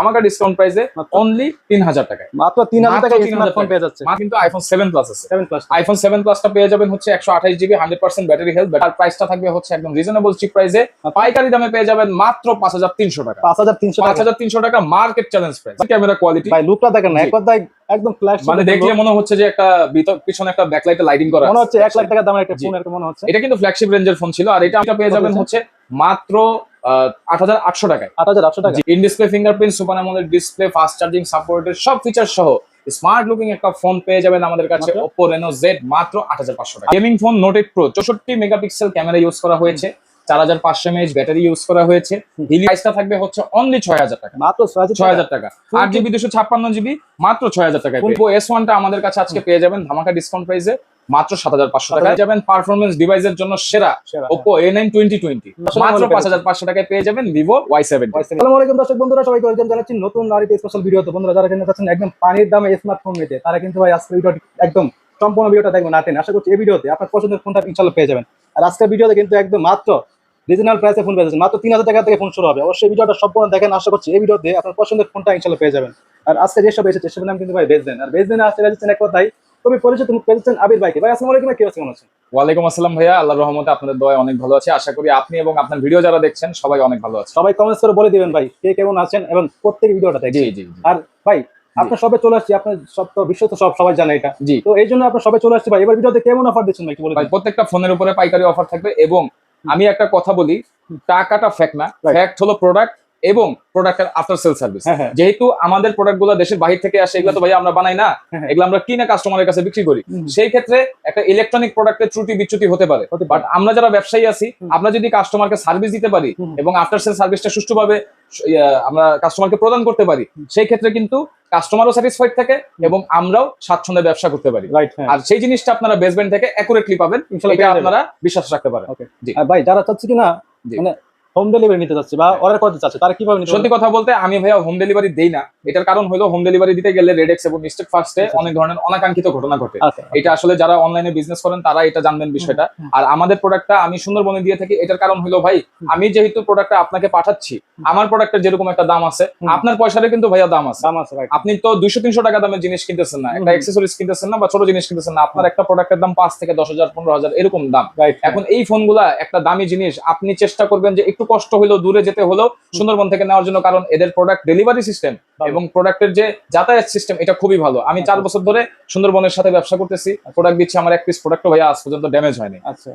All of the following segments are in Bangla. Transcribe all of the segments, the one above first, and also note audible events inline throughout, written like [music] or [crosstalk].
আমাকে ডিসকাউন্ট প্রাইসে অনলি তিন হাজার টাকায়। মাত্র তিন হাজার মাত্র টাকা 3000 স্মার্টফোন। পেয়ে যাচ্ছে। কিন্তু আইফোন সেভেন প্লাস আছে। সেভেন প্লাস আইফোন সেভেন প্লাসটা পেয়ে যাবেন হচ্ছে একশো আঠাশ GB hundred percent battery health আর প্রাইসটা থাকবে হচ্ছে একদম রিজনেবল চিপ প্রাইসে পাইকারি দামে পেয়ে যাবেন মাত্র পাঁচ হাজার তিনশো টাকা। পাঁচ হাজার তিনশো পাঁচ হাজার তিনশো টাকা market challenge price camera quality ভাই লুকটা দেখেন না জি। এক একদম ফ্ল্যাশ মানে দেখলে মনে হচ্ছে যে একটা ভিতর পিছনে একটা ব্যাকলাইটে লাইটিং করা মনে হচ্ছে এক লাখ টাকা দামের একটা ফোন এরকম মনে হচ্ছে। এটা কিন্তু ফ্ল্যাগশিপ রেঞ্জের ফোন ছিল। আর এটা এটা পেয়ে যাবেন হচ্ছে মাত্র আট হাজার আটশো টাকায়। আট হাজার আটশো টাকা। In display fingerprint super display fast charging supported সব ফিচার সহ স্মার্ট লুকিং একটা ফোন পেয়ে যাবেন আমাদের কাছে মাত্র? Oppo Reno Z মাত্র আট হাজার পাঁচশো টাকা। গেমিং ফোন চৌষট্টি মেগাপিক্সেল ক্যামেরা ইউজ করা হয়েছে চার হাজার পাঁচশো ব্যাটারি ইউজ করা হয়েছে। হুম। হিলি প্রাইসটা থাকবে হচ্ছে অনলি ছয় হাজার টাকা। মাত্র ছয় হাজার টাকা। আট জিবি দুশো ছাপ্পান্ন জিবি মাত্র ছয় হাজার টাকা এস ওয়ানটা আমাদের কাছে আজকে পেয়ে যাবেন ধামাকা ডিসকাউন্ট প্রাইসে মাত্র সাত হাজার পাঁচশো টাকা। যাবেন পারফরমেন্স ডিভাইসের জন্য সেরা Oppo A nine twenty twenty মাত্র পাঁচ হাজার পাঁচশো টাকায় পেয়ে যাবেন ভিভো ওয়াই সেভেন আলাইকুম দর্শক বন্ধুরা সবাইকে ওয়েলকাম জানাচ্ছি নতুন আরেকটি স্পেশাল ভিডিওতে বন্ধুরা যারা কিনতে চাচ্ছেন একদম পানির দামে স্মার্টফোন নিতে তারা কিন্তু ভাই আজকে ভিডিওটি একদম সম্পূর্ণ ভিডিওটা দেখবেন না আশা করছি এই ভিডিওতে আপনার পছন্দের ফোনটা ইনশাল্লাহ পেয়ে যাবেন। আর আজকের ভিডিওতে কিন্তু একদম মাত্র রিজনাল প্রাইসে ফোন পেয়ে মাত্র তিন হাজার টাকা থেকে ফোন শুরু হবে। অবশ্যই ভিডিওটা সম্পূর্ণ দেখেন আশা করছি এই ভিডিওতে আপনার পছন্দের ফোনটা ইনশাল্লাহ পেয়ে যাবেন। আর আজকে যেসব এসেছে সেসব নাম কিন্তু ভাই বেচবেন আর বেচবেন আসতে যাচ্ছেন এক কথাই তুমি পরিচিত পেয়েছেন আবির ভাইকে। ভাই আসসালামু আলাইকুম কি আছে কেমন আছেন? ওয়ালাইকুম আসসালাম ভাইয়া। আল্লাহর রহমতে আপনাদের দয় অনেক ভালো আছে। আশা করি আপনি এবং আপনার ভিডিও যারা দেখছেন সবাই অনেক ভালো আছে। সবাই কমেন্টস করে বলে দিবেন ভাই কে কেমন আছেন এবং প্রত্যেক ভিডিওটা দেখেন জি জি। আর ভাই আপনার সবে চলে আসছি আপনার সব তো বিশ্ব তো সব সবাই জানে এটা। জি। তো এই জন্য আপনার সবে চলে আসছে ভাই। এবার ভিডিওতে কেমন অফার দিচ্ছেন ভাই বলে ভাই প্রত্যেকটা ফোনের উপরে পাইকারি অফার থাকবে এবং আমি একটা কথা বলি টাকাটা ফ্যাক না। ফ্যাক্ট হলো প্রোডাক্ট এবং প্রোডাক্টের আফটার সেল সার্ভিস। যেহেতু আমাদের প্রোডাক্টগুলো দেশের বাহির থেকে আসে এগুলো তো ভাই আমরা বানাই না হ্যাঁ, হ্যাঁ। এগুলো আমরা কিনে কাস্টমারের কাছে বিক্রি করি। সেই ক্ষেত্রে একটা ইলেকট্রনিক প্রোডাক্টের ত্রুটি বিচ্যুতি হতে পারে। বাট আমরা যারা ব্যবসায়ী আছি আমরা যদি কাস্টমারকে সার্ভিস দিতে পারি এবং আফটার সেল সার্ভিসটা সুষ্ঠুভাবে আমরা কাস্টমারকে প্রদান করতে পারি সেই ক্ষেত্রে কিন্তু কাস্টমারও স্যাটিসফাইড থাকে এবং আমরাও স্বাচ্ছন্দ্যে ব্যবসা করতে পারি। রাইট হ্যাঁ। আর সেই জিনিসটা আপনারা বেসমেন্ট থেকে অ্যাকুরেটলি পাবেন আপনারা বিশ্বাস রাখতে পারেন। ভাই যারা চাচ্ছে কিনা। মানে হোম ডেলিভারি নিতে যাচ্ছে বা অর্ডার করতে চাচ্ছে তারা কীভাবে নিতে সত্যি কথা বলতে আমি ভাইয়া হোম ডেলিভারি দেই না। এটার কারণ হলো হোম ডেলিভারি দিতে গেলে রেডেক্স এবং ফার্স্টে আচ্ছা। অনেক ধরনের অনাকাঙ্ক্ষিত ঘটনা ঘটে। আচ্ছা। এটা আসলে যারা অনলাইনে বিজনেস করেন তারা এটা জানবেন বিষয়টা। আর আমাদের প্রোডাক্টটা আমি সুন্দরবনে দিয়ে থাকি এটার কারণ হলো ভাই আমি যেহেতু প্রোডাক্টটা আপনাকে পাঠাচ্ছি আমার প্রোডাক্টের যেরকম একটা দাম আছে আপনার পয়সারও কিন্তু ভাইয়া দাম আছে। দাম আছে আপনি তো দুইশো তিনশো টাকা দামের জিনিস কিনতেছেন না একটা। অ্যাক্সেসরিজ কিনতেছেন না বা ছোট জিনিস কিনতেছেন না আপনার একটা প্রোডাক্টের দাম পাঁচ থেকে দশ হাজার পনেরো হাজার এরকম দাম। রাইট এখন এই ফোনগুলা একটা দামি জিনিস আপনি চেষ্টা করবেন যে একটু কষ্ট হলো দূরে যেতে হলো সুন্দরবন থেকে নেওয়ার জন্য কারণ এদের প্রোডাক্ট ডেলিভারি সিস্টেম। এবং প্রোডাক্টের যে যাতায়াত সিস্টেম এটা খুবই ভালো। আমি চার বছর ধরে সুন্দরবনের সাথে ব্যবসা করতেছি প্রোডাক্ট দিচ্ছি আমার এক পিস প্রোডাক্ট ভাইয়া আজ পর্যন্ত ড্যামেজ হয়নি। আচ্ছা।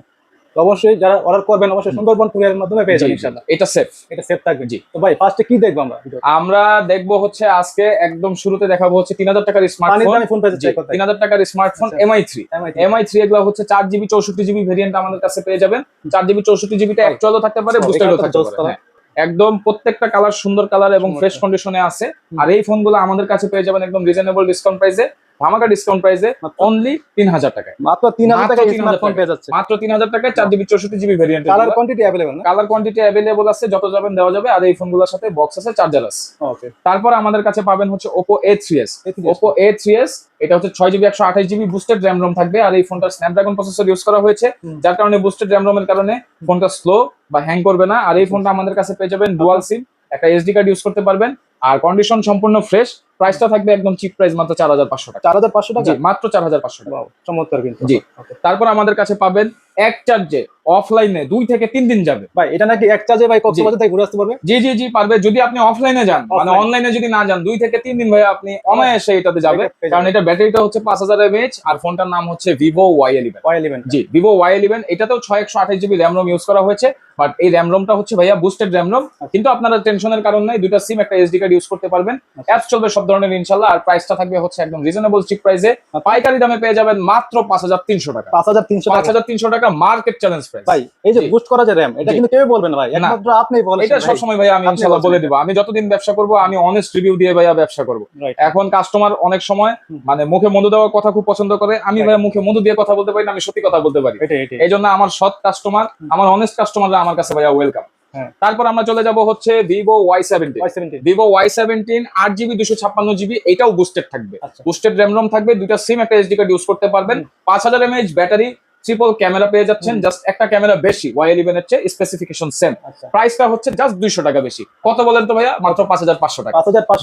অবশ্যই যারা অর্ডার করবেন অবশ্যই সুন্দরবন কুরিয়ারের মাধ্যমে পেয়ে যাবেন ইনশাল্লাহ এটা সেফ এটা সেফ থাকবে। জি। তো ভাই ফার্স্টে কি দেখব আমরা? আমরা দেখব হচ্ছে আজকে একদম শুরুতে দেখাবো হচ্ছে তিন হাজার টাকার স্মার্টফোন দামে ফোন পেয়ে যাচ্ছে তিন হাজার টাকার স্মার্টফোন আচ্ছা। এমআই থ্রি এমআই থ্রি এগুলো হচ্ছে চার জিবি চৌষট্টি জিবি ভেরিয়েন্ট আমাদের কাছে পেয়ে যাবেন। চার জিবি চৌষট্টি জিবিটা অ্যাকচুয়ালও থাকতে পারে আচ্ছা, বুস্টারও থাকতে পারে। হ্যাঁ। একদম প্রত্যেকটা কালার সুন্দর কালার এবং ফ্রেশ। কন্ডিশনে আছে। আর এই ফোনগুলো আমাদের কাছে পেয়ে যাবেন একদম রিজনেবল ডিসকাউন্ট প্রাইসে ধামাকা ডিসকাউন্ট প্রাইসে অনলি তিন হাজার টাকায়। মাত্র তিন হাজার মাত্র টাকা 3000 স্মার্টফোন পেয়ে যাচ্ছে। মাত্র তিন হাজার টাকায় চার জিবি চৌষট্টি GB variant colour quantity available colour quantity available আছে যত যাবেন দেওয়া যাবে আর এই ফোনগুলোর সাথে বক্স আছে চার্জার আছে। ওকে তারপর আমাদের কাছে পাবেন হচ্ছে Oppo A three S Oppo A three S এটা হচ্ছে ছয় জিবি একশো আঠাশ জিবি বুস্টেড র্যাম রোম থাকবে আর এই ফোনটা স্ন্যাপড্রাগন প্রসেসর ইউজ করা হয়েছে যার কারণে বুস্টেড র্যাম রোমের কারণে ফোনটা স্লো বা হ্যাং করবে না আর এই ফোনটা আমাদের কাছে পেয়ে যাবেন ডুয়াল সিম একটা এসডি কার্ড ইউজ করতে পারবেন আর কন্ডিশন সম্পূর্ণ ফ্রেশ প্রাইসটা থাকবে একদম চিপ প্রাইস মাত্র চার হাজার পাঁচশো টাকা। চার হাজার পাঁচশো টাকা? মাত্র চার হাজার পাঁচশো টাকা। চমৎকার কিন্তু। জি। তারপর আমাদের কাছে পাবেন এক চার্জে অফলাইনে দুই থেকে তিন দিন যাবে। ভাই এটা নাকি এক চার্জে ভাই কক্সবাজার থেকে ঘুরে আসতে পারবে? জি জি জি পারবে। যদি আপনি অফলাইনে যান মানে অনলাইনে যদি না যান দুই থেকে তিন দিন ভাই আপনি অনায়াসে এটাতে যাবে। কারণ এটা ব্যাটারিটা হচ্ছে পাঁচ হাজার এমএইচ আর ফোনটার নাম হচ্ছে Vivo Y eleven Y eleven জি ভিভো ওয়াই ইলেভেন এটাতেও ছয় একশো আঠাশ জিবি র্যাম রোম ইউজ করা হয়েছে। বাট এই র্যাম রোমটা হচ্ছে ভাইয়া বুস্টেড র্যাম রোম কিন্তু আপনারা টেনশনের কারণ নাই দুইটা সিম একটা এসডি কার্ড ইউজ করতে পারবেন। অ্যাপস চলবে সব ধরনের ইনশাল্লাহ আর প্রাইসটা থাকবে হচ্ছে একদম রিজনেবল চিপ প্রাইসে পাইকারি দামে পেয়ে যাবেন মাত্র পাঁচ হাজার তিনশো টাকা। পাঁচ হাজার তিনশো পাঁচ হাজার তিনশো টাকা মার্কেট চ্যালেঞ্জ প্রাইস ভাই এই যে বুস্ট করা যে র্যাম এটা কিন্তু কেউ বলবে না ভাই একমাত্র আপনি বলেন এটা সবসময় ভাই আমি বলছেন। বলে দিব। আমি যতদিন ব্যবসা করব আমি অনেস্ট রিভিউ দিয়ে ভাইয়া ব্যবসা করব। এখন কাস্টমার অনেক সময় মানে মুখে মধু দেওয়ার কথা খুব পছন্দ করে আমি. ভাইয়া মুখে মধু দিয়ে কথা বলতে পারি না আমি সত্যি কথা বলতে পারি। এটাই এটাই। এই জন্য আমার সৎ কাস্টমার আমার অনেস্ট কাস্টমাররা আমার কাছে ভাইয়া ওয়েলকাম হ্যাঁ। তারপর আমরা চলে যাব হচ্ছে Vivo Y seventeen Vivo Y seventeen আট জিবি দুশো ছাপ্পান্ন জিবি এটাও বুস্টেড থাকবে। বুস্টেড র্যাম রোম থাকবে দুইটা সিম একটা এসডি কার্ড ইউজ করতে পারবেন। পাঁচ হাজার এমএইচ ব্যাটারি ট্রিপল ক্যামেরা পেয়ে যাচ্ছেন জাস্ট একটা ক্যামেরা বেশি ওয়াই ইলেভেন এর চেয়ে স্পেসিফিকেশন সেম প্রাইসটা হচ্ছে জাস্ট দুইশো টাকা বেশি। কত বলেন তো ভাইয়া? মাত্র পাঁচ হাজার পাঁচশো টাকা।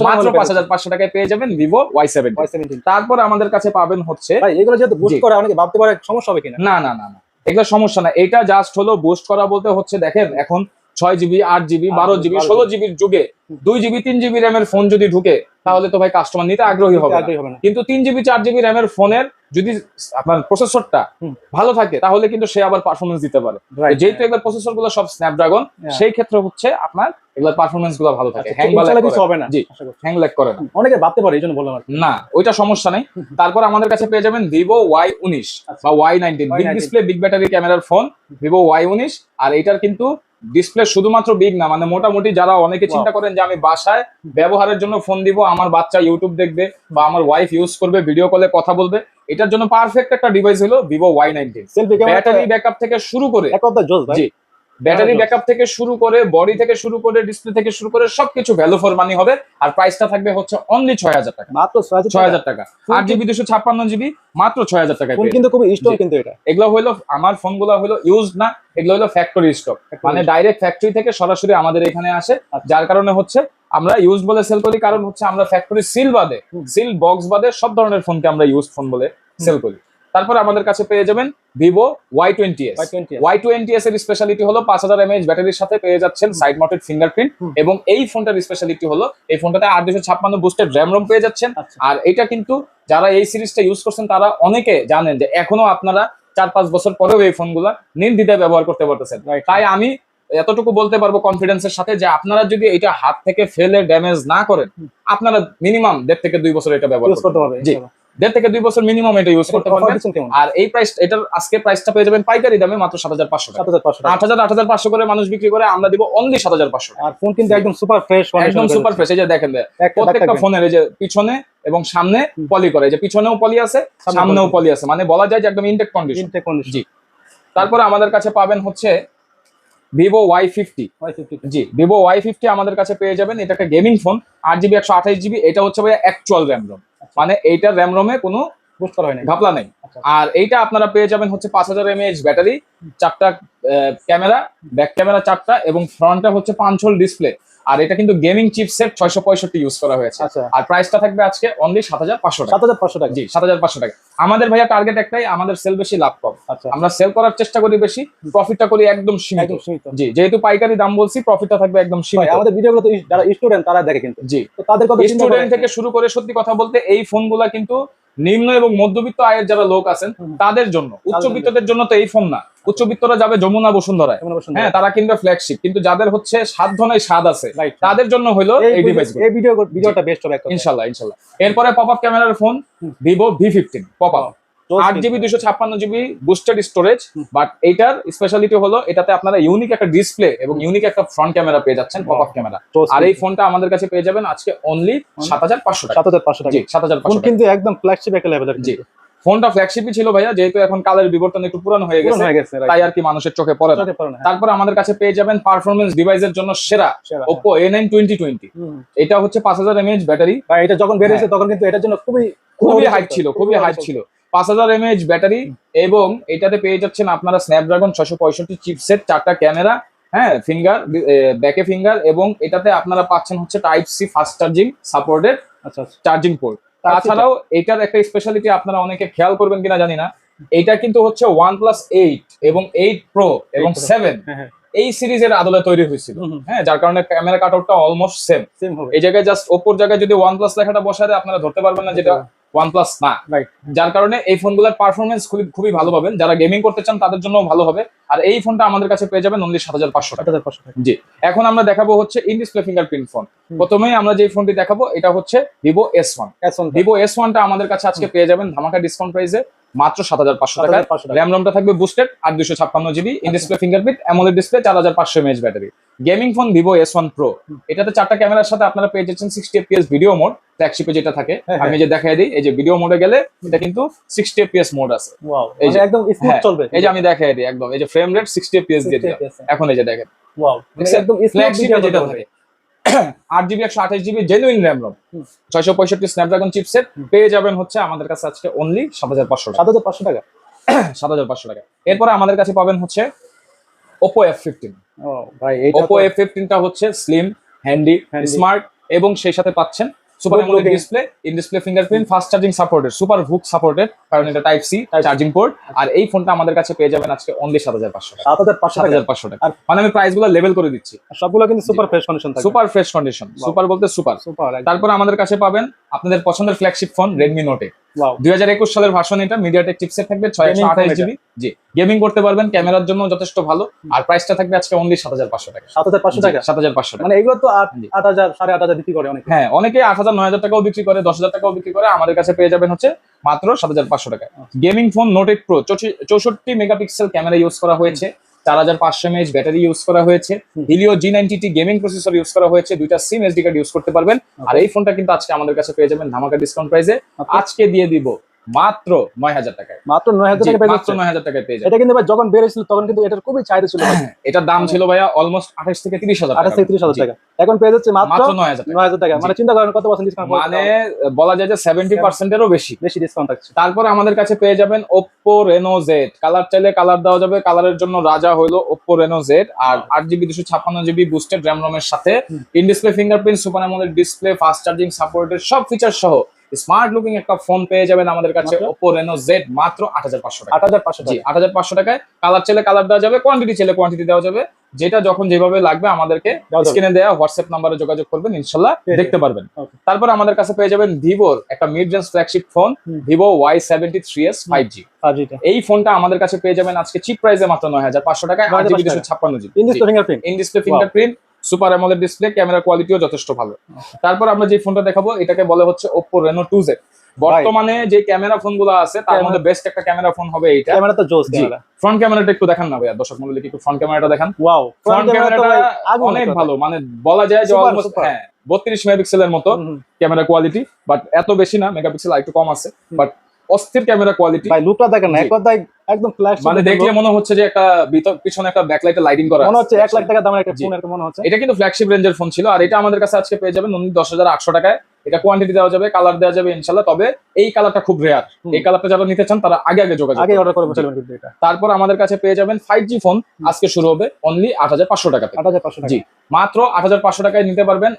মাত্র পাঁচ হাজার পাঁচশো টাকায় পেয়ে যাবেন ভিভো ওয়াই সেভেন তারপর আমাদের কাছে পাবেন হচ্ছে এগুলো যেহেতু বুস্ট করা করে অনেকে ভাবতে পারে সমস্যা হবে কিনা। না না না না। এগুলো সমস্যা না। এটা জাস্ট হলো বুস্ট করা বলতে হচ্ছে দেখেন এখন ছয় জিবি আট জিবি বারো জিবি ষোলো জিবির যুগে দুই জিবি তিন জিবি র্যামের ফোন যদি ঢুকে তাহলে তো ভাই কাস্টমার নিতে আগ্রহী হবে কিন্তু তিন জিবি চার জিবি র্যামের ফোনের যদি আপনার প্রসেসরটা। ভালো থাকে তাহলে কিন্তু সে আবার পারফরমেন্স দিতে পারে। যেহেতু এগুলো প্রসেসরগুলো সব স্ন্যাপড্রাগন সেই ক্ষেত্রে হচ্ছে আপনার এগুলোর পারফরমেন্সগুলো ভালো থাকে। আচ্ছা, হ্যাং ইনশাআল্লাহ কিছু হবে না জি হ্যাং ল্যাগ করে না। অনেকে ভাবতে পারে এই জন্য বললাম না ওইটা সমস্যা নেই। তারপর আমাদের কাছে পেয়ে যাবেন ভিভো ওয়াই উনিশ আচ্ছা। বা Y nineteen big display big battery ক্যামেরার ফোন ভিভো ওয়াই উনিশ। আর এটার কিন্তু ডিসপ্লে শুধুমাত্র বিগ না মানে মোটামুটি যারা অনেকে চিন্তা করেন যে আমি বাসায় ব্যবহারের জন্য ফোন দিব আমার বাচ্চা ইউটিউব দেখবে বা আমার ওয়াইফ ইউজ করবে ভিডিও কলে কথা বলবে এটার জন্য পারফেক্ট একটা ডিভাইস হলো Vivo Y nineteen battery backup থেকে শুরু করে জি। ব্যাটারি। ব্যাকআপ থেকে শুরু করে বডি থেকে শুরু করে ডিসপ্লে থেকে শুরু করে সবকিছু ভ্যালু ফর মানি হবে। আর প্রাইসটা থাকবে হচ্ছে অনলি ছয় হাজার টাকা। মাত্র ছয় হাজার টাকা। আট জিবি দুশো ছাপ্পান্ন জিবি মাত্র ছয় হাজার ফোন পেয়ে কিন্তু খুবই স্ট্রং জি। কিন্তু এটা। এগুলো হলো আমার ফোনগুলো হলো ইউজ না এগুলো হলো ফ্যাক্টরি স্টক মানে ডাইরেক্ট ফ্যাক্টরি থেকে সরাসরি আমাদের এখানে আসে। আচ্ছা। যার কারণে হচ্ছে আমরা ইউজ বলে সেল করি কারণ হচ্ছে আমরা ফ্যাক্টরি সিল বাদে সিল বক্স বাদে সব ধরনের ফোনকে আমরা ইউজ ফোন বলে সেল করি। তারপর আমাদের কাছে পেয়ে যাবেন Vivo Y twenty S Y twenty S এর স্পেশালিটি হলো পাঁচ হাজার এমএএইচ ব্যাটারির সাথে পেয়ে যাচ্ছেন সাইড মাউন্টেড ফিঙ্গারপ্রিন্ট এবং এই ফোনটার স্পেশালিটি হলো এই ফোনটাতে আট দুশো ছাপ্পান্ন বুস্টেড র্যাম রোম পেয়ে যাচ্ছেন। আচ্ছা। আর এটা কিন্তু যারা এই সিরিজটা ইউজ করছেন তারা অনেকে জানেন যে এখনও আপনারা চার পাঁচ বছর পরেও এই ফোনগুলা নির্দ্বিধায় ব্যবহার করতে পারতেছেন। তাই আমি এতটুকু বলতে পারব কনফিডেন্সের সাথে যে আপনারা যদি এটা হাত থেকে ফেলে ড্যামেজ না করেন আপনারা মিনিমাম দেড় থেকে দুই বছর এটা ব্যবহার করতে পারবে জি। দেড় থেকে দুই বছর মিনিমাম এটা ইউজ করতে পারবেন। আর এই প্রাইস এটার আজকে প্রাইসটা পেয়ে যাবেন পাইকারি দামে মাত্র সাত হাজার পাঁচশো সাত হাজার পাঁচশো আট হাজার আট হাজার পাঁচশো করে মানুষ বিক্রি করে আমরা দিব অনলি সাত হাজার পাঁচশো আর ফোন কিন্তু একদম সুপার ফ্রেশ একদম সুপার ফ্রেশ এই যে দেখেন প্রত্যেকটা। ফোনের এই যে পিছনে এবং সামনে পলি করে যে পিছনেও পলি আছে সামনেও। পলি আছে। মানে বলা যায় যে একদম ইনটেক কন্ডিশন তিনটে কন্ডিশন জি। তারপরে আমাদের কাছে পাবেন হচ্ছে ভিভো ওয়াই ফিফটি জি ভিভো ওয়াই ফিফটি আমাদের কাছে পেয়ে যাবেন এটা একটা গেমিং ফোন আট জিবি একশো আঠাশ জিবি এটা হচ্ছে ভাই অ্যাকচুয়াল র্যাম রোম মানে এইটার র্যাম রমে কোনো বুস্টার হয়নি। না ঘাপলা নেই। আচ্ছা। আর এইটা আপনারা পেয়ে যাবেন হচ্ছে পাঁচ হাজার এমএএইচ ব্যাটারি চারটা ক্যামেরা ব্যাক ক্যামেরা চারটা এবং ফ্রন্টটা হচ্ছে পাঁচ ডিসপ্লে আর এটা কিন্তু গেমিং চিপসেট ছয়শো পঁয়ষট্টি ইউজ করা হয়েছে। আচ্ছা। আর প্রাইসটা থাকবে আজকে অনলি সাত হাজার পাঁচশো টাকা। সাত হাজার পাঁচশো টাকা। জি সাত হাজার পাঁচশো টাকা। আমাদের ভাইয়া টার্গেট একটাই আমাদের সেল বেশি লাভ কম। আচ্ছা। আমরা সেল করার চেষ্টা করি বেশি প্রফিটটা করি একদম সীমিত। জি যেহেতু পাইকারি দাম বলছি প্রফিটটা থাকবে একদম সীমিত। আমাদের ভিডিওগুলো তো যারা স্টুডেন্ট তারা দেখে কিন্তু। জি। তো তাদের কথা স্টুডেন্ট থেকে শুরু করে সত্যি কথা বলতে এই ফোনগুলা কিন্তু নিম্ন এবং মধ্যবিত্ত আয়ের যারা লোক আছেন তাদের জন্য উচ্চবিত্তদের জন্য। তো এই ফোন না। উচ্চবিত্তরা যাবে যমুনা বসুন্ধরায়। হ্যাঁ তারা কিনবে ফ্ল্যাগশিপ কিন্তু যাদের হচ্ছে সাধ্য নাই স্বাদ আছে তাদের জন্য হলো এই ডিভাইস এই ভিডিও ভিডিওটা বেস্ট হবে ইনশাআল্লাহ ইনশাল্লাহ ইনশাল্লাহ। এরপরে পপ আপ ক্যামেরার phone. Vivo V fifteen pop up আট জিবি দুশো ছাপ্পান্ন জিবি বুস্টেড স্টোরেজ। বাট এইটার স্পেশালিটি হলো এটাতে আপনারা ইউনিক একটা ডিসপ্লে এবং ইউনিক একটা ফ্রন্ট ক্যামেরা পেয়ে যাচ্ছেন পপ আপ ক্যামেরা আর এই ফোনটা আমাদের কাছে পেয়ে যাবেন আজকে অনলি সাত হাজার পাঁচশো টাকা। সাত হাজার পাঁচশো টাকা। সাত হাজার পাঁচশো কিন্তু একদম ফ্ল্যাগশিপ একটা লেভেলের জি। ফোনটা ফ্ল্যাগশিপই ছিল ভাইয়া যেহেতু এখন কালের বিবর্তন একটু পুরানো হয়ে গেছে হয়ে. তাই আর কি মানুষের চোখে পড়ে হ্যাঁ। তারপর আমাদের কাছে পেয়ে যাবেন পারফরমেন্স ডিভাইসের জন্য সেরা এ নাইন টোয়েন্টি টোয়েন্টি এটা হচ্ছে পাঁচ হাজার এমএএইচ ব্যাটারি এটা যখন বেরিয়েছে তখন কিন্তু এটার জন্য খুবই খুবই হাইট ছিল খুবই হাইট ছিল। পাঁচ হাজার এমএএইচ ব্যাটারি এবং এটাতে পেয়ে যাচ্ছেন আপনারা স্ন্যাপড্রাগন ছশো পঁয়ষট্টি চিপসেট চারটা ক্যামেরা হ্যাঁ ফিঙ্গার ব্যাকে ফিঙ্গার এবং এটাতে আপনারা পাচ্ছেন হচ্ছে type C fast charging supported charging port তাছাড়াও এটার একটা স্পেশালিটি আপনারা অনেকে খেয়াল করবেন কিনা জানি না এটা কিন্তু হচ্ছে ওয়ান প্লাস এইট এবং এইট প্রো এবং সেভেন হ্যাঁ হ্যাঁ। এই সিরিজের আদলে তৈরি হয়েছিল। হ্যাঁ যার কারণে ক্যামেরা কাটআউটটা অলমোস্ট সেম এই জায়গায় জাস্ট ওপোর জায়গায় যদি ওয়ান প্লাস লেখাটা দেয় আপনারা ধরতে পারবেন না যেটা প্লাস না। রাইট যার কারণে এই ফোনগুলোর পারফরমেন্স খুবই খুবই ভালো পাবেন। যারা গেমিং করতে চান তাদের জন্য ভালো হবে। আর এই ফোনটা আমাদের কাছে পেয়ে যাবেন অনলি সাত হাজার পাঁচশো টাকা। জি। এখন আমরা দেখাবো হচ্ছে ইন ডিসপ্লে ফিঙ্গারপ্রিন্ট ফোন। প্রথমেই আমরা যে ফোনটি দেখাবো এটা হচ্ছে Vivo S one Vivo S ওয়ানটা আমাদের কাছে আজকে পেয়ে যাবেন ধামাকা ডিসকাউন্ট প্রাইসে মাত্র সাত হাজার পাঁচশো টাকা 7,500 টাকা। র্যাম রমটা থাকবে বুস্টেড আর দুশো ছাপ্পান্ন GB in display fingerprint AMOLED display চার হাজার পাঁচশো mAh battery gaming phone Vivo S one pro এটাতে চারটা ক্যামেরার সাথে আপনারা পেয়ে যাচ্ছেন সিক্সটি এফপিএস ভিডিও মোড ফ্ল্যাগশিপে যেটা থাকে। হ্যাঁ, আমি যে দেখাই দিই এই যে ভিডিও মোডে গেলে এটা কিন্তু সিক্সটি এফপিএস মোড আছে। এই যে- মানে একদম স্মুথ হ্যাঁ, চলবে। এই যে আমি দেখাই দিই একদম এই যে ফ্রেম রেট সিক্সটি এফপিএস দিয়ে দিলাম। এখন এই যে দেখেন। ওয়াও একদম ফ্ল্যাগশিপে যেটা থাকে। [clears throat] আট জিবি একশো আঠাশ জিবি জেনুইন র্যাম রম ছয়শো পঁয়ষট্টি স্ন্যাপড্রাগন চিপসেট পেয়ে যাবেন হচ্ছে আমাদের কাছে আজকে অনলি সাত হাজার পাঁচশো সাত হাজার পাঁচশো টাকা? [clears throat] সাত হাজার পাঁচশো টাকা। এরপরে আমাদের কাছে পাবেন হচ্ছে Oppo F fifteen Oppo F ফিফটিনটা হচ্ছে স্লিম হ্যান্ডি স্মার্ট এবং সেই সাথে পাচ্ছেন super AMOLED display in display fingerprint fast charging supported super hook supported কারণ এটা টাইপ সি চার্জিং পোর্ট আর এই ফোনটা আমাদের কাছে পেয়ে যাবেন আজকে অনলি সাত হাজার পাঁচশো সাত হাজার পাঁচশো হাজার পাঁচশো টাকা। মানে আমি প্রাইসগুলো লেভেল করে দিচ্ছি। সবগুলো কিন্তু super fresh condition super fresh condition super বলতে সুপার সুপার তারপর আমাদের কাছে পাবেন আপনাদের পছন্দের ফ্ল্যাগশিপ ফোন রেডমি নোট দুই হাজার একুশ সালের ভার্সন এটা মিডিয়াটেক চিপসেট থাকবে ছয় একশো আঠাশ। জিবি জি গেমিং করতে পারবেন ক্যামেরার জন্য যথেষ্ট ভালো। আর প্রাইসটা থাকবে আজকে অনলি সাত হাজার পাঁচশো টাকা। সাত হাজার পাঁচশো টাকা? সাত হাজার পাঁচশো মানে এগুলো তো আট আট হাজার সাড়ে আট হাজার বিক্রি করে অনেক। হ্যাঁ অনেকে আট হাজার নয় হাজার টাকাও বিক্রি করে দশ হাজার টাকাও বিক্রি করে। আমাদের কাছে পেয়ে যাবেন হচ্ছে মাত্র সাত হাজার পাঁচশো টাকা। Gaming phone note eight pro চৌষট্টি মেগাপিক্সেল ক্যামেরা ইউজ করা হয়েছে। চার হাজার পাঁচশো এমএচ ব্যাটারি ইউজ করা হয়েছে। Helio G ninety gaming processor use করা হয়েছে। দুইটা সিম এসডি কার্ড ইউজ করতে পারবেন। আর এই ফোনটা কিন্তু আজকে আমাদের কাছে পেয়ে যাবেন ধামাকা ডিসকাউন্ট প্রাইসে আচ্ছা। আজকে দিয়ে দিব মাত্র নয় হাজার টাকায়। মাত্র নয় হাজার টাকা মাত্র নয় হাজার টাকায় পেয়ে এটা কিন্তু ভাই যখন বেড়েছিল তখন কিন্তু এটার খুবই চাহিদা ছিল [clears throat] এটার দাম ছিল ভাইয়া অলমোস্ট আঠাশ থেকে তিরিশ হাজার আঠাশ থেকে ত্রিশ হাজার টাকা। এখন পেয়ে যাচ্ছে মাত্র নয় হাজার টাকা। নয় হাজার টাকা। মানে চিন্তা করেন কত পার্সেন্ট ডিসকাউন্ট মানে বলা যায় যে সেভেন্টি পার্সেন্টেরও বেশি। বেশি ডিসকাউন্ট থাকছে। তারপরে আমাদের কাছে পেয়ে যাবেন ওপ্পো রেনো জেড কালার চাইলে কালার দেওয়া যাবে। কালারের জন্য রাজা হইল ওপ্পো রেনো জেড আর আট জিবি দুশো ছাপ্পান্ন জিবি বুস্টেড র্যাম রোমের সাথে। In display fingerprint super AMOLED display fast charging supported সব ফিচার সহ স্মার্ট লুকিং একটা ফোন পেয়ে যাবেন আমাদের কাছে? ওপ্পো রেনো জেড মাত্র আট হাজার পাঁচশো টাকা আট হাজার পাঁচশো জি আট হাজার পাঁচশো টাকায়। কালার চাইলে কালার দেওয়া যাবে কোয়ান্টিটি চাইলে কোয়ান্টিটি দেওয়া যাবে। যেটা যখন যেভাবে লাগবে আমাদেরকে স্ক্রিনে দেওয়া হোয়াটসঅ্যাপ নাম্বারে যোগাযোগ করবেন ইনশাল্লাহ দেখতে পারবেন. তারপর আমাদের কাছে পেয়ে যাবেন ভিভোর একটা mid range flagship phone Vivo Y seventy three S five G এই ফোনটা আমাদের কাছে পেয়ে যাবেন আজকে চিপ প্রাইসে মাত্র নয় হাজার পাঁচশো টাকায় আট জিবি 9,500 দুশো ছাপ্পান্ন GB in display fingerprint in display fingerprint super AMOLED display camera কোয়ালিটিও যথেষ্ট ভালো। তারপর আমরা যে ফোনটা দেখাবো এটাকে বলে হচ্ছে রেনো টু জেড বর্তমানে যে ক্যামেরা ফোনগুলো আছে তার মধ্যে বেস্ট একটা ক্যামেরা ফোন হবে এইটা। ক্যামেরা তো জোস ক্যামেরা ফ্রন্ট ক্যামেরাটা একটু দেখান না ভাইয়া দর্শক মন্ডলী একটু ফ্রন্ট ক্যামেরাটা দেখান। ওয়াও ফ্রন্ট ক্যামেরাটা অনেক ভালো মানে বলা যায় যে অলমোস্ট. হ্যাঁ বত্রিশ মেগাপিক্সেলের মতো ক্যামেরা কোয়ালিটি বাট এত বেশি না মেগাপিক্সেল একটু কম আছে বাট অস্থির ক্যামেরা কোয়ালিটি ভাই লুকটা দেখেন। এক কথায় একদম ফ্ল্যাশ মানে দেখলে মনে হচ্ছে যে একটা ভিতর- পিছনে একটা ব্যাকলাইটে লাইটিং করা মনে হচ্ছে এক লাখ টাকা দামের একটা ফোন এরকম মনে হচ্ছে। এটা কিন্তু ফ্ল্যাগশিপ রেঞ্জের ফোন ছিল আর এটা আমাদের কাছে আজকে পেয়ে যাবেন অনলি দশ হাজার আটশো টাকায়। এটা কোয়ান্টিটি দেওয়া যাবে কালার দেওয়া যাবে ইনশাল্লাহ তবে এই কালারটা খুব রেয়ার এই কালারটা যারা নিতে চান তারা আগে আগে যোগাযোগ আগে অর্ডার করে জি। বসে কিন্তু এটা। তারপর আমাদের কাছে পেয়ে যাবেন ফাইভ জি ফোন আজকে শুরু হবে অনলি আট হাজার পাঁচশো টাকা। জি। মাত্র আট হাজার পাঁচশো টাকায় নিতে পারবেন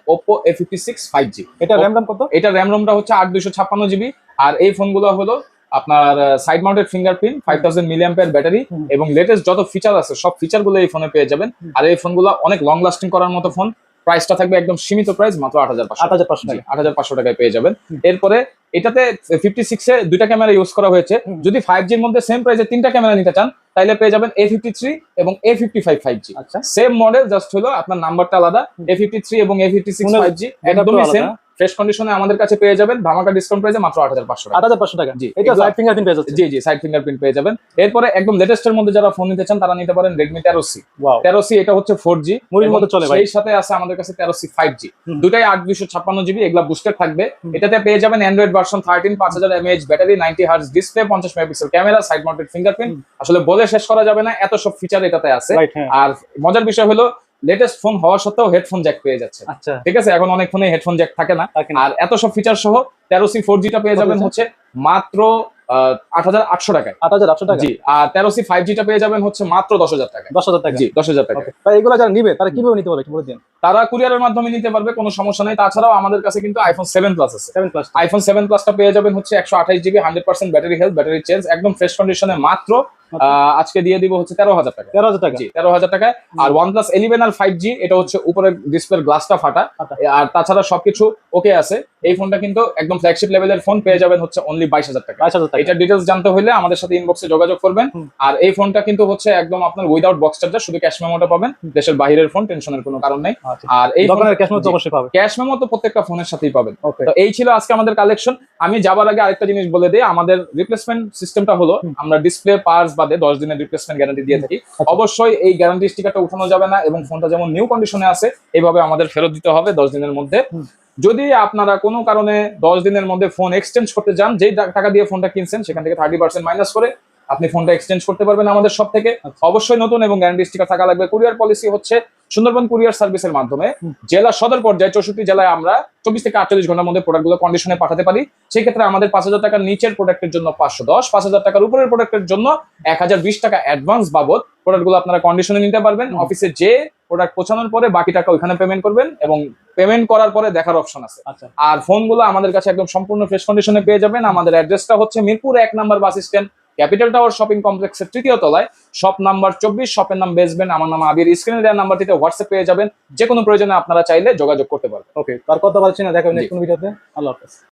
সিক্স ফাইভ জি এটা র্যাম দাম কত? এটা র্যাম রোমটা হচ্ছে আট দুশো ছাপ্পান্ন জিবি আর এই ফোনগুলো হলো আপনার side mounted fingerprint five thousand মিলিয়াম্পের battery এবং লেটেস্ট যত ফিচার আছে সব ফিচারগুলো এই ফোনে পেয়ে যাবেন। আর এই ফোনগুলো অনেক লং লাস্টিং করার মতো ফোন প্রাইসটা থাকবে একদম সীমিত প্রাইস মাত্র আট হাজার পাঁচশো আট হাজার পাঁচশো টাকা আট হাজার পাঁচশো টাকায় পেয়ে যাবেন। এরপরে এটাতে ফিফটি সিক্সে দুইটা ক্যামেরা ইউজ করা হয়েছে। যদি ফাইভ জির মধ্যে সেম প্রাইসে তিনটা ক্যামেরা নিতে চান তাহলে পেয়ে যাবেন এ ফিফটি থ্রি এবং A fifty five five G same model just হলো আপনার নাম্বারটা আলাদা এ ফিফটি থ্রি এবং A fifty six five G একদমই সেম ফ্রেশ কন্ডিশনে আমাদের কাছে পেয়ে যাবেন। ধামাকা ডিসকাউন্ট প্রাইসে মাত্র আট হাজার পাঁচশো টাকা। আট হাজার পাঁচশো টাকা। জি, এটা সাইড ফিঙ্গারপ্রিন্ট পেয়ে যাচ্ছে জি জি সাইড ফিঙ্গারপ্রিন্ট পেয়ে যাবেন। এরপরে একদম লেটেস্টের মধ্যে যারা ফোন নিতে চান তারা নিতে পারেন রেডমি তেরো সি ওয়াও তেরো সি এটা হচ্ছে ফোর জি মুড়ির মতো চলে ভাই। সেই সাথে আছে আমাদের কাছে তেরো সি ফাইভ জি। দুটাই আট দুশো ছাপ্পান্ন জিবি এগুলা বুস্টার থাকবে। এটাতে পেয়ে যাবেন অ্যান্ড্রয়েড ভার্সন থার্টিন পাঁচ হাজার mAh battery ninety hertz display পঞ্চাশ megapixel camera side mounted fingerprint আসলে বলে শেষ করা যাবে না এত সব ফিচার এটাতে আছে। হ্যাঁ। আর মজার বিষয় হলো লেটেস্ট ফোন হওয়া সত্ত্বেও হেডফোন জ্যাক পেয়ে যাচ্ছে। আচ্ছা। ঠিক আছে? এখন অনেক ফোনে হেডফোন জ্যাক থাকে না। আর এত সব ফিচার সহ তেরো সি ফোর জিটা পেয়ে যাবেন হচ্ছে মাত্র আট হাজার আটশো টাকায়। আট হাজার আটশো টাকা। জি আর তেরো সি ফাইভ জিটা পেয়ে যাবেন হচ্ছে মাত্র দশ হাজার টাকায়। দশ হাজার টাকা। জি দশ হাজার টাকা এগুলো যারা নিবে তারা কীভাবে নিতে পারবে বলে দিন। তারা কুরিয়ারের মাধ্যমে নিতে পারবে কোনো সমস্যা নেই। তাছাড়াও আমাদের কাছে কিন্তু আইফোন সেভেন প্লাস আছে। সেভেন প্লাস আইফোন সেভেন প্লাসটা পেয়ে যাবেন হচ্ছে একশো আঠাশ GB hundred percent battery health battery change একদম ফ্রেশ কন্ডিশনে মাত্র আজকে দিয়ে দিব হচ্ছে তেরো হাজার টাকা। তেরো হাজার টাকা। জি তেরো হাজার টাকায়। আর OnePlus eleven R five G এটা হচ্ছে উপরের ডিসপ্লের গ্লাসটা ফাটা। আর তাছাড়া সবকিছু ওকে আছে। এই ফোনটা কিন্তু একদম ফ্ল্যাগশিপ লেভেলের ফোন পেয়ে যাবেন হচ্ছে অনলি বাইশ হাজার টাকা। এটার ডিটেলস জানতে হলে আমাদের সাথে ইনবক্সে যোগাযোগ করবেন। আর এই ফোনটা কিন্তু হচ্ছে একদম আপনার উইদাউট বক্স চার্জার শুধু ক্যাশ মেমোটা পাবেন। দেশের বাইরের ফোন টেনশনের কোনো কারণ নেই। আচ্ছা। আর এই দোকানের ক্যাশ মতো অবশ্যই পাবে ক্যাশ মেমো তো প্রত্যেকটা ফোনের সাথেই পাবেন। তো এই ছিল আজকে আমাদের কালেকশন আমি যাবার আগে আরেকটা জিনিস বলে দিই আমাদের রিপ্লেসমেন্ট সিস্টেমটা হলো আমরা ডিসপ্লে পার্স বাদে দশ দিনের রিপ্লেসমেন্ট গ্যারান্টি দিয়ে থাকি। আচ্ছা। অবশ্যই এই গ্যারান্টি স্টিকারটা উঠানো যাবে না এবং ফোনটা যেমন নিউ কন্ডিশনে আছে এইভাবে আমাদের ফেরত দিতে হবে দশ দিনের মধ্যে। যদি আপনারা কোনো কারণে দশ দিনের মধ্যে ফোন এক্সচেঞ্জ করতে যান যেই টাকা দিয়ে ফোনটা কিনছেন সেখান থেকে থার্টি পার্সেন্ট মাইনাস করে আপনি ফোনটা এক্সচেঞ্জ করতে পারবেন আমাদের সব থেকে। আচ্ছা। অবশ্যই নতুন এবং গ্যারান্টি স্টিকার থাকা লাগবে। কুরিয়ার পলিসি হচ্ছে সুন্দরবন কুরিয়ার সার্ভিসের মাধ্যমে। জেলা সদর পর্যায়ে চৌষট্টি জেলায় আমরা চব্বিশ থেকে আটচল্লিশ ঘণ্টার মধ্যে প্রোডাক্টগুলো কন্ডিশনে পাঠাতে পারি। সেই ক্ষেত্রে আমাদের পাঁচ হাজার টাকার নিচের প্রোডাক্টের জন্য পাঁচশো দশ পাঁচ হাজার টাকার উপরের প্রোডাক্টের জন্য এক হাজার বিশ টাকা অ্যাডভান্স বাবদ প্রোডাক্টগুলো আপনারা কন্ডিশনে নিতে পারবেন। অফিসে যে প্রোডাক্ট পৌঁছানোর পরে বাকি টাকা ওইখানে পেমেন্ট করবেন এবং পেমেন্ট করার পরে দেখার অপশন আছে। আচ্ছা। আর ফোনগুলো আমাদের কাছে একদম সম্পূর্ণ ফ্রেশ কন্ডিশনে পেয়ে যাবেন। আমাদের অ্যাড্রেসটা হচ্ছে মিরপুর এক number bus stand capital tower shopping কমপ্লেক্সের তৃতীয় তলায় শপ নাম্বার চব্বিশ শপের নাম বেসবেন আমার নাম আবির। স্ক্রিনে দেওয়ার নাম্বারটিতে হোয়াটসঅ্যাপ পেয়ে যাবেন। যে কোনো প্রয়োজনে আপনারা চাইলে যোগাযোগ করতে পারবেন। ওকে তার কথা বলছি না দেখা হবে জি। নেক্সট কোন ভিডিওতে? আল্লাহ হাফেজ।